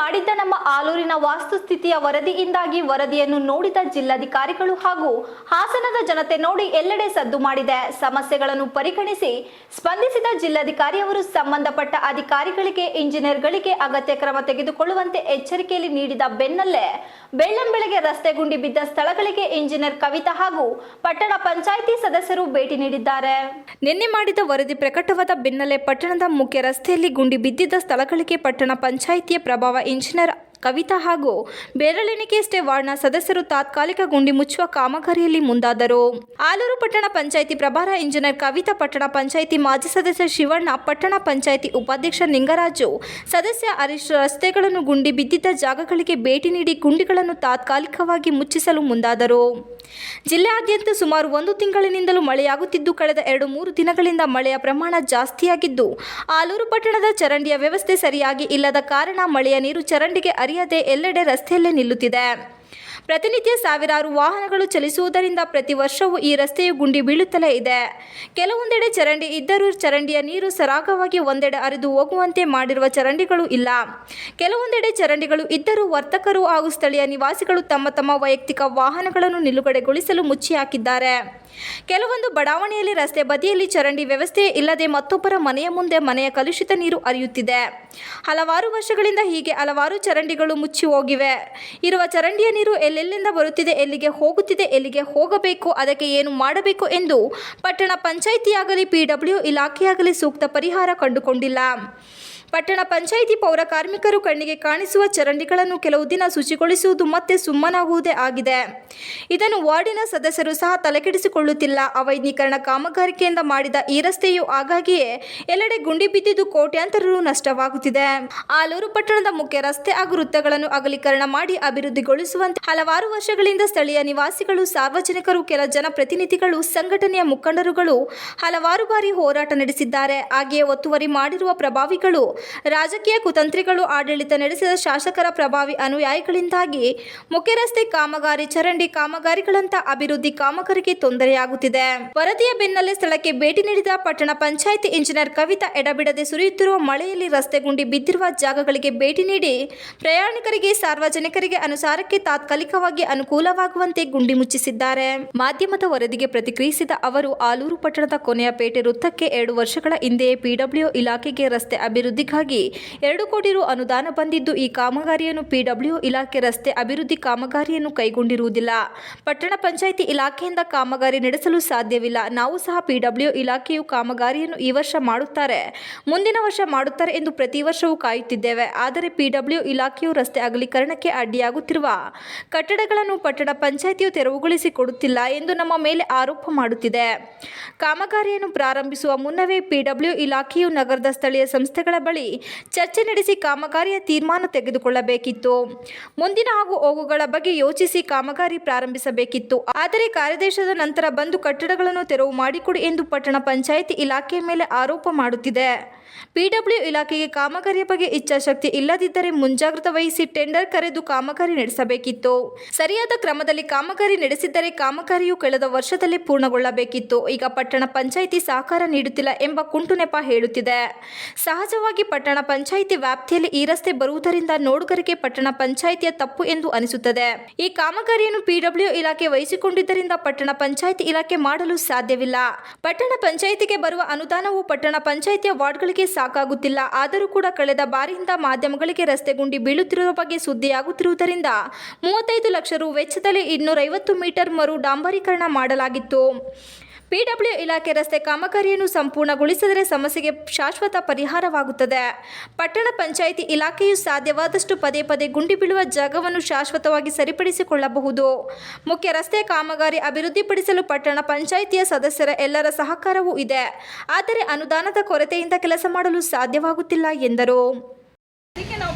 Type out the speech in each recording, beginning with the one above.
ಮಾಡಿದ್ದ ನಮ್ಮ ಆಲೂರಿನ ವಾಸ್ತುಸ್ಥಿತಿಯ ವರದಿಯಿಂದಾಗಿ ವರದಿಯನ್ನು ನೋಡಿದ ಜಿಲ್ಲಾಧಿಕಾರಿಗಳು ಹಾಗೂ ಹಾಸನದ ಜನತೆ ನೋಡಿ ಎಲ್ಲೆಡೆ ಸದ್ದು ಮಾಡಿದೆ. ಸಮಸ್ಯೆಗಳನ್ನು ಪರಿಗಣಿಸಿ ಸ್ಪಂದಿಸಿದ ಜಿಲ್ಲಾಧಿಕಾರಿ ಅವರು ಸಂಬಂಧಪಟ್ಟ ಅಧಿಕಾರಿಗಳಿಗೆ, ಇಂಜಿನಿಯರ್ಗಳಿಗೆ ಅಗತ್ಯ ಕ್ರಮ ತೆಗೆದುಕೊಳ್ಳುವಂತೆ ಎಚ್ಚರಿಕೆಯಲ್ಲಿ ನೀಡಿದ ಬೆನ್ನಲ್ಲೇ ಬೆಳ್ಳಂಬೆಳಗ್ಗೆ ರಸ್ತೆ ಗುಂಡಿ ಬಿದ್ದ ಸ್ಥಳಗಳಿಗೆ ಇಂಜಿನಿಯರ್ ಕವಿತಾ ಹಾಗೂ ಪಟ್ಟಣ ಪಂಚಾಯಿತಿ ಸದಸ್ಯರು ಭೇಟಿ ನೀಡಿದ್ದಾರೆ. ನಿನ್ನೆ ಮಾಡಿದ ವರದಿ ಪ್ರಕಟವಾದ ಬೆನ್ನಲ್ಲೇ ಪಟ್ಟಣದ ಮುಖ್ಯ ರಸ್ತೆಯಲ್ಲಿ ಗುಂಡಿ ಬಿದ್ದಿದ್ದ ಸ್ಥಳಗಳಿಗೆ ಪಟ್ಟಣ ಪಂಚಾಯಿತಿಯ ಪ್ರಭಾವ ಇಂಜಿನಿಯರ್ ಕವಿತಾ ಹಾಗೂ ಬೆರಳೆಣಿಕೆಯಷ್ಟೇ ವಾರ್ಡ್ನ ಸದಸ್ಯರು ತಾತ್ಕಾಲಿಕ ಗುಂಡಿ ಮುಚ್ಚುವ ಕಾಮಗಾರಿಯಲ್ಲಿ ಮುಂದಾದರು. ಆಲೂರು ಪಟ್ಟಣ ಪಂಚಾಯಿತಿ ಪ್ರಭಾರ ಇಂಜಿನಿಯರ್ ಕವಿತಾ, ಪಟ್ಟಣ ಪಂಚಾಯಿತಿ ಮಾಜಿ ಸದಸ್ಯ ಶಿವಣ್ಣ, ಪಟ್ಟಣ ಪಂಚಾಯಿತಿ ಉಪಾಧ್ಯಕ್ಷ ನಿಂಗರಾಜು, ಸದಸ್ಯ ಹರೀಶ್ ರಸ್ತೆಗಳನ್ನು ಗುಂಡಿ ಬಿದ್ದಿದ್ದ ಜಾಗಗಳಿಗೆ ಭೇಟಿ ನೀಡಿ ಗುಂಡಿಗಳನ್ನು ತಾತ್ಕಾಲಿಕವಾಗಿ ಮುಚ್ಚಿಸಲು ಮುಂದಾದರು. ಜಿಲ್ಲೆಯಾದ್ಯಂತ ಸುಮಾರು ಒಂದು ತಿಂಗಳಿನಿಂದಲೂ ಮಳೆಯಾಗುತ್ತಿದ್ದು, ಕಳೆದ ಎರಡು ಮೂರು ದಿನಗಳಿಂದ ಮಳೆಯ ಪ್ರಮಾಣ ಜಾಸ್ತಿಯಾಗಿದ್ದು, ಆಲೂರು ಪಟ್ಟಣದ ಚರಂಡಿಯ ವ್ಯವಸ್ಥೆ ಸರಿಯಾಗಿ ಇಲ್ಲದ ಕಾರಣ ಮಳೆಯ ನೀರು ಚರಂಡಿಗೆ ಅರಿಯದೆ ಎಲ್ಲೆಡೆ ರಸ್ತೆಯಲ್ಲೇ ನಿಲ್ಲುತ್ತಿದೆ. ಪ್ರತಿನಿತ್ಯ ಸಾವಿರಾರು ವಾಹನಗಳು ಚಲಿಸುವುದರಿಂದ ಪ್ರತಿ ವರ್ಷವೂ ಈ ರಸ್ತೆಯು ಗುಂಡಿ ಬೀಳುತ್ತಲೇ ಇದೆ. ಕೆಲವೊಂದೆಡೆ ಚರಂಡಿ ಇದ್ದರೂ ಚರಂಡಿಯ ನೀರು ಸರಾಗವಾಗಿ ಒಂದೆಡೆ ಹರಿದು ಹೋಗುವಂತೆ ಮಾಡಿರುವ ಚರಂಡಿಗಳು ಇಲ್ಲ. ಕೆಲವೊಂದೆಡೆ ಚರಂಡಿಗಳು ಇದ್ದರೂ ವರ್ತಕರು ಹಾಗೂ ಸ್ಥಳೀಯ ನಿವಾಸಿಗಳು ತಮ್ಮ ತಮ್ಮ ವೈಯಕ್ತಿಕ ವಾಹನಗಳನ್ನು ನಿಲುಗಡೆಗೊಳಿಸಲು ಮುಚ್ಚಿ ಹಾಕಿದ್ದಾರೆ ಕೆಲವೊಂದು ಬಡಾವಣೆಯಲ್ಲಿ ರಸ್ತೆ ಬದಿಯಲ್ಲಿ ಚರಂಡಿ ವ್ಯವಸ್ಥೆ ಇಲ್ಲದೆ ಮತ್ತೊಬ್ಬರ ಮನೆಯ ಮುಂದೆ ಮನೆಯ ಕಲುಷಿತ ನೀರು ಹರಿಯುತ್ತಿದೆ. ಹಲವಾರು ವರ್ಷಗಳಿಂದ ಹೀಗೆ ಹಲವಾರು ಚರಂಡಿಗಳು ಮುಚ್ಚಿ ಹೋಗಿವೆ. ಇರುವ ಚರಂಡಿಯ ನೀರು ಎಲ್ಲೆಲ್ಲಿಂದ ಬರುತ್ತಿದೆ, ಎಲ್ಲಿಗೆ ಹೋಗುತ್ತಿದೆ, ಎಲ್ಲಿಗೆ ಹೋಗಬೇಕು, ಅದಕ್ಕೆ ಏನು ಮಾಡಬೇಕು ಎಂದು ಪಟ್ಟಣ ಪಂಚಾಯಿತಿಯಾಗಲಿ ಪಿಡಬ್ಲ್ಯೂ ಇಲಾಖೆಯಾಗಲಿ ಸೂಕ್ತ ಪರಿಹಾರ ಕಂಡುಕೊಂಡಿಲ್ಲ. ಪಟ್ಟಣ ಪಂಚಾಯಿತಿ ಪೌರ ಕಾರ್ಮಿಕರು ಕಣ್ಣಿಗೆ ಕಾಣಿಸುವ ಚರಂಡಿಗಳನ್ನು ಕೆಲವು ದಿನ ಶುಚಿಗೊಳಿಸುವುದು ಮತ್ತೆ ಸುಮ್ಮನಾಗುವುದೇ ಆಗಿದೆ. ಇದನ್ನು ವಾರ್ಡಿನ ಸದಸ್ಯರು ಸಹ ತಲೆಕೆಡಿಸಿಕೊಳ್ಳುತ್ತಿಲ್ಲ. ಅವೈಜ್ಞೀಕರಣ ಕಾಮಗಾರಿಕೆಯಿಂದ ಮಾಡಿದ ಈ ರಸ್ತೆಯು ಆಗಾಗಿಯೇ ಎಲ್ಲೆಡೆ ಗುಂಡಿ ಬಿದ್ದಿದ್ದು ಕೋಟ್ಯಾಂತರ ರು ನಷ್ಟವಾಗುತ್ತಿದೆ. ಆಲೂರು ಪಟ್ಟಣದ ಮುಖ್ಯ ರಸ್ತೆ ಹಾಗೂ ವೃತ್ತಗಳನ್ನು ಅಗಲೀಕರಣ ಮಾಡಿ ಅಭಿವೃದ್ಧಿಗೊಳಿಸುವಂತೆ ಹಲವಾರು ವರ್ಷಗಳಿಂದ ಸ್ಥಳೀಯ ನಿವಾಸಿಗಳು, ಸಾರ್ವಜನಿಕರು, ಕೆಲ ಜನಪ್ರತಿನಿಧಿಗಳು, ಸಂಘಟನೆಯ ಮುಖಂಡರುಗಳು ಹಲವಾರು ಬಾರಿ ಹೋರಾಟ ನಡೆಸಿದ್ದಾರೆ. ಹಾಗೆಯೇ ಒತ್ತುವರಿ ಮಾಡಿರುವ ಪ್ರಭಾವಿಗಳು ರಾಜಕೀಯ ಕುತಂತ್ರಿಗಳು ಆಡಳಿತ ನಡೆಸಿದ ಶಾಸಕರ ಪ್ರಭಾವಿ ಅನುಯಾಯಿಗಳಿಂದಾಗಿ ಮುಖ್ಯ ರಸ್ತೆ ಕಾಮಗಾರಿ, ಚರಂಡಿ ಕಾಮಗಾರಿಗಳಂತ ಅಭಿವೃದ್ಧಿ ಕಾಮಗಾರಿಗೆ ತೊಂದರೆಯಾಗುತ್ತಿದೆ. ವರದಿಯ ಬೆನ್ನಲ್ಲೇ ಸ್ಥಳಕ್ಕೆ ಭೇಟಿ ನೀಡಿದ ಪಟ್ಟಣ ಪಂಚಾಯಿತಿ ಇಂಜಿನಿಯರ್ ಕವಿತಾ ಎಡಬಿಡದೆ ಸುರಿಯುತ್ತಿರುವ ಮಳೆಯಲ್ಲಿ ರಸ್ತೆ ಗುಂಡಿ ಬಿದ್ದಿರುವ ಜಾಗಗಳಿಗೆ ಭೇಟಿ ನೀಡಿ, ಪ್ರಯಾಣಿಕರಿಗೆ ಸಾರ್ವಜನಿಕರಿಗೆ ಅನುಸಾರಕ್ಕೆ ತಾತ್ಕಾಲಿಕವಾಗಿ ಅನುಕೂಲವಾಗುವಂತೆ ಗುಂಡಿ ಮುಚ್ಚಿಸಿದ್ದಾರೆ. ಮಾಧ್ಯಮದ ವರದಿಗೆ ಪ್ರತಿಕ್ರಿಯಿಸಿದ ಅವರು, ಆಲೂರು ಪಟ್ಟಣದ ಕೊನೆಯ ಪೇಟೆ ವೃತ್ತಕ್ಕೆ ಎರಡು ವರ್ಷಗಳ ಹಿಂದೆಯೇ ಪಿಡಬ್ಲ್ಯೂ ಇಲಾಖೆಗೆ ರಸ್ತೆ ಅಭಿವೃದ್ಧಿಗಾಗಿ ಎರಡು ಕೋಟಿ ರು ಅನುದಾನ ಬಂದಿದ್ದು ಈ ಕಾಮಗಾರಿಯನ್ನು ಪಿಡಬ್ಲ್ಯೂ ಇಲಾಖೆ ರಸ್ತೆ ಅಭಿವೃದ್ಧಿ ಕಾಮಗಾರಿಯನ್ನು ಕೈಗೊಂಡಿರುವುದಿಲ್ಲ. ಪಟ್ಟಣ ಪಂಚಾಯಿತಿ ಇಲಾಖೆಯಿಂದ ಕಾಮಗಾರಿ ನಡೆಸಲು ಸಾಧ್ಯವಿಲ್ಲ. ನಾವು ಸಹ ಪಿಡಬ್ಲ್ಯೂ ಇಲಾಖೆಯು ಕಾಮಗಾರಿಯನ್ನು ಈ ವರ್ಷ ಮಾಡುತ್ತಾರೆ. ಮುಂದಿನ ವರ್ಷ ಮಾಡುತ್ತಾರೆ ಎಂದು ಪ್ರತಿ ವರ್ಷವೂ ಕಾಯುತ್ತಿದ್ದೇವೆ. ಆದರೆ ಪಿಡಬ್ಲ್ಯೂ ಇಲಾಖೆಯು ರಸ್ತೆ ಅಗಲೀಕರಣಕ್ಕೆ ಅಡ್ಡಿಯಾಗುತ್ತಿರುವ ಕಟ್ಟಡಗಳನ್ನು ಪಟ್ಟಣ ಪಂಚಾಯಿತಿಯು ತೆರವುಗೊಳಿಸಿ ಕೊಡುತ್ತಿಲ್ಲ ಎಂದು ನಮ್ಮ ಮೇಲೆ ಆರೋಪ ಮಾಡುತ್ತಿದೆ. ಕಾಮಗಾರಿಯನ್ನು ಪ್ರಾರಂಭಿಸುವ ಮುನ್ನವೇ ಪಿಡಬ್ಲ್ಯೂ ಇಲಾಖೆಯು ನಗರದ ಸ್ಥಳೀಯ ಸಂಸ್ಥೆಗಳ ಬಳಿ ಚರ್ಚೆ ನಡೆಸಿ ಕಾಮಗಾರಿಯ ತೀರ್ಮಾನ ತೆಗೆದುಕೊಳ್ಳಬೇಕಿತ್ತು. ಮುಂದಿನ ಹಾಗೂ ಹೋಗುಗಳ ಬಗ್ಗೆ ಯೋಚಿಸಿ ಕಾಮಗಾರಿ ಪ್ರಾರಂಭಿಸಬೇಕಿತ್ತು. ಆದರೆ ಕಾರ್ಯದೇಶದ ನಂತರ ಬಂದು ಕಟ್ಟಡಗಳನ್ನು ತೆರವು ಮಾಡಿಕೊಡಿ ಎಂದು ಪಟ್ಟಣ ಪಂಚಾಯಿತಿ ಇಲಾಖೆ ಮೇಲೆ ಆರೋಪ ಮಾಡುತ್ತಿದೆ. ಪಿಡಬ್ಲ್ಯೂ ಇಲಾಖೆಗೆ ಕಾಮಗಾರಿಯ ಬಗ್ಗೆ ಇಚ್ಛಾಶಕ್ತಿ ಇಲ್ಲದಿದ್ದರೆ ಮುಂಜಾಗ್ರತೆ ವಹಿಸಿ ಟೆಂಡರ್ ಕರೆದು ಕಾಮಗಾರಿ ನಡೆಸಬೇಕಿತ್ತು. ಸರಿಯಾದ ಕ್ರಮದಲ್ಲಿ ಕಾಮಗಾರಿ ನಡೆಸಿದ್ದರೆ ಕಾಮಗಾರಿಯು ಕಳೆದ ವರ್ಷದಲ್ಲಿ ಪೂರ್ಣಗೊಳ್ಳಬೇಕಿತ್ತು. ಈಗ ಪಟ್ಟಣ ಪಂಚಾಯಿತಿ ಸಹಕಾರ ನೀಡುತ್ತಿಲ್ಲ ಎಂಬ ಕುಂಟು ನೆಪ ಹೇಳುತ್ತಿದೆ. ಸಹಜವಾಗಿ ಪಟ್ಟಣ ಪಂಚಾಯಿತಿ ವ್ಯಾಪ್ತಿಯಲ್ಲಿ ಈ ರಸ್ತೆ ಬರುವುದರಿಂದ ನೋಡುಗರಿಗೆ ಪಟ್ಟಣ ಪಂಚಾಯಿತಿಯ ತಪ್ಪು ಎಂದು ಅನಿಸುತ್ತದೆ. ಈ ಕಾಮಗಾರಿಯನ್ನು ಪಿಡಬ್ಲ್ಯೂ ಇಲಾಖೆ ವಹಿಸಿಕೊಂಡಿದ್ದರಿಂದ ಪಟ್ಟಣ ಪಂಚಾಯಿತಿ ಇಲಾಖೆ ಮಾಡಲು ಸಾಧ್ಯವಿಲ್ಲ. ಪಟ್ಟಣ ಪಂಚಾಯಿತಿಗೆ ಬರುವ ಅನುದಾನವು ಪಟ್ಟಣ ಪಂಚಾಯಿತಿಯ ವಾರ್ಡ್ಗಳಿಗೆ ಸಾಕಾಗುತ್ತಿಲ್ಲ. ಆದರೂ ಕೂಡ ಕಳೆದ ಬಾರಿಯಿಂದ ಮಾಧ್ಯಮಗಳಿಗೆ ರಸ್ತೆ ಗುಂಡಿ ಬೀಳುತ್ತಿರುವ ಬಗ್ಗೆ ಸುದ್ದಿಯಾಗುತ್ತಿರುವುದರಿಂದ ಮೂವತ್ತೈದು ಲಕ್ಷ ರು ವೆಚ್ಚದಲ್ಲಿ ಇನ್ನೂರೈವತ್ತು ಮೀಟರ್ ಮರು ಡಾಂಬರೀಕರಣ ಮಾಡಲಾಗಿತ್ತು. ಪಿಡಬ್ಲ್ಯೂ ಇಲಾಖೆ ರಸ್ತೆ ಕಾಮಗಾರಿಯನ್ನು ಸಂಪೂರ್ಣಗೊಳಿಸಿದರೆ ಸಮಸ್ಯೆಗೆ ಶಾಶ್ವತ ಪರಿಹಾರವಾಗುತ್ತದೆ. ಪಟ್ಟಣ ಪಂಚಾಯಿತಿ ಇಲಾಖೆಯು ಸಾಧ್ಯವಾದಷ್ಟು ಪದೇ ಪದೇ ಗುಂಡಿ ಬೀಳುವ ಜಾಗವನ್ನು ಶಾಶ್ವತವಾಗಿ ಸರಿಪಡಿಸಿಕೊಳ್ಳಬಹುದು. ಮುಖ್ಯ ರಸ್ತೆ ಕಾಮಗಾರಿ ಅಭಿವೃದ್ಧಿಪಡಿಸಲು ಪಟ್ಟಣ ಪಂಚಾಯಿತಿಯ ಸದಸ್ಯರ ಎಲ್ಲರ ಸಹಕಾರವೂ ಇದೆ. ಆದರೆ ಅನುದಾನದ ಕೊರತೆಯಿಂದ ಕೆಲಸ ಮಾಡಲು ಸಾಧ್ಯವಾಗುತ್ತಿಲ್ಲ ಎಂದರು.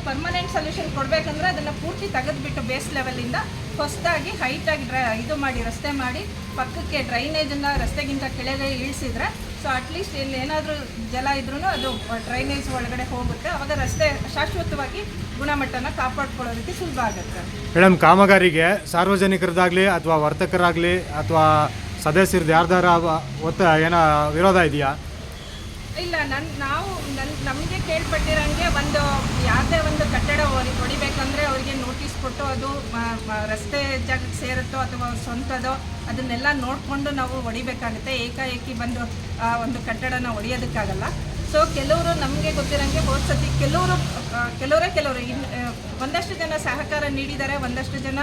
ಪರ್ಮನೆಂಟ್ ಸೊಲ್ಯೂಷನ್ ಕೊಡಬೇಕಂದ್ರೆ ಅದನ್ನು ಪೂರ್ತಿ ತೆಗೆದುಬಿಟ್ಟು ಬೇಸ್ ಲೆವೆಲಿಂದ ಹೊಸದಾಗಿ ಹೈಟಾಗಿ ಡ್ರೈ ಇದು ಮಾಡಿ, ರಸ್ತೆ ಮಾಡಿ, ಪಕ್ಕಕ್ಕೆ ಡ್ರೈನೇಜನ್ನು ರಸ್ತೆಗಿಂತ ಕೆಳಗೆ ಇಳಿಸಿದ್ರೆ ಸೊ ಅಟ್ಲೀಸ್ಟ್ ಇಲ್ಲಿ ಏನಾದರೂ ಜಲ ಇದ್ರೂ ಅದು ಡ್ರೈನೇಜ್ ಒಳಗಡೆ ಹೋಗುತ್ತೆ. ಅವಾಗ ರಸ್ತೆ ಶಾಶ್ವತವಾಗಿ ಗುಣಮಟ್ಟನ ಕಾಪಾಡ್ಕೊಳ್ಳೋದಕ್ಕೆ ಸುಲಭ ಆಗುತ್ತೆ. ಮೇಡಮ್, ಕಾಮಗಾರಿಗೆ ಸಾರ್ವಜನಿಕರದಾಗಲಿ ಅಥವಾ ವರ್ತಕರಾಗಲಿ ಅಥವಾ ಸದಸ್ಯರದ್ದು ಯಾರ್ದಾರ ಒತ್ತ ಏನೋ ವಿರೋಧ ಇದೆಯಾ? ಇಲ್ಲ, ನನ್, ನಾವು ನನ್, ನಮಗೆ ಕೇಳ್ಪಟ್ಟಿರಂಗೆ ಒಂದು, ಯಾವುದೇ ಒಂದು ಕಟ್ಟಡ ಹೊಡಿ- ಹೊಡಿಬೇಕಂದ್ರೆ ಅವರಿಗೆ ನೋಟಿಸ್ ಕೊಟ್ಟು ಅದು ರಸ್ತೆ ಜಾಗಕ್ಕೆ ಸೇರುತ್ತೋ ಅಥವಾ ಸ್ವಂತದೋ ಅದನ್ನೆಲ್ಲ ನೋಡಿಕೊಂಡು ನಾವು ಹೊಡಿಬೇಕಾಗುತ್ತೆ ಏಕಾಏಕಿ ಬಂದು, ಆ ಒಂದು ಕಟ್ಟಡನ ಹೊಡಿಯೋದಕ್ಕಾಗಲ್ಲ ಸೊ ಕೆಲವರು ನಮಗೆ ಗೊತ್ತಿರಂಗೆ ಹೋದ ಸತಿ ಕೆಲವರು ಕೆಲವರೇ ಕೆಲವರು. ಒಂದಷ್ಟು ಜನ ಸಹಕಾರ ನೀಡಿದ್ದಾರೆ, ಒಂದಷ್ಟು ಜನ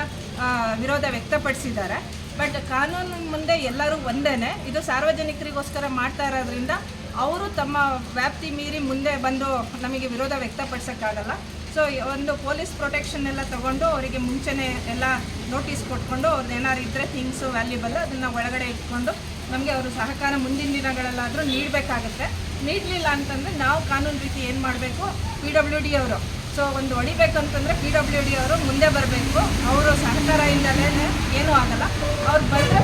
ವಿರೋಧ ವ್ಯಕ್ತಪಡಿಸಿದ್ದಾರೆ. ಬಟ್ ಕಾನೂನು ಮುಂದೆ ಎಲ್ಲರೂ ಒಂದೇನೆ. ಇದು ಸಾರ್ವಜನಿಕರಿಗೋಸ್ಕರ ಮಾಡ್ತಾ ಇರೋದ್ರಿಂದ ಅವರು ತಮ್ಮ ವ್ಯಾಪ್ತಿ ಮೀರಿ ಮುಂದೆ ಬಂದು ನಮಗೆ ವಿರೋಧ ವ್ಯಕ್ತಪಡಿಸೋಕ್ಕಾಗಲ್ಲ. ಸೊ ಒಂದು ಪೊಲೀಸ್ ಪ್ರೊಟೆಕ್ಷನ್ ಎಲ್ಲ ತಗೊಂಡು ಅವರಿಗೆ ಮುಂಚೆನೇ ಎಲ್ಲ ನೋಟಿಸ್ ಕೊಟ್ಕೊಂಡು ಅವ್ರದ್ದು ಏನಾದ್ರು ಇದ್ದರೆ ಥಿಂಗ್ಸು ವ್ಯಾಲ್ಯೂಬಲ್ ಅದನ್ನು ಒಳಗಡೆ ಇಟ್ಕೊಂಡು ನಮಗೆ ಅವರು ಸಹಕಾರ ಮುಂದಿನ ದಿನಗಳಲ್ಲಾದರೂ ನೀಡಬೇಕಾಗುತ್ತೆ. ನೀಡಲಿಲ್ಲ ಅಂತಂದರೆ ನಾವು ಕಾನೂನು ರೀತಿ ಏನು ಮಾಡಬೇಕು? ಪಿ ಡಬ್ಲ್ಯೂ ಡಿ ಅವರು. ಸೊ ಒಂದು ಹೊಡಿಬೇಕಂತಂದರೆ ಪಿ ಡಬ್ಲ್ಯೂ ಡಿ ಅವರು ಮುಂದೆ ಬರಬೇಕು. ಅವರು ಸಹಕಾರ ಇಲ್ಲದೇ ಏನೂ ಆಗಲ್ಲ. ಅವ್ರು ಬಂದರೆ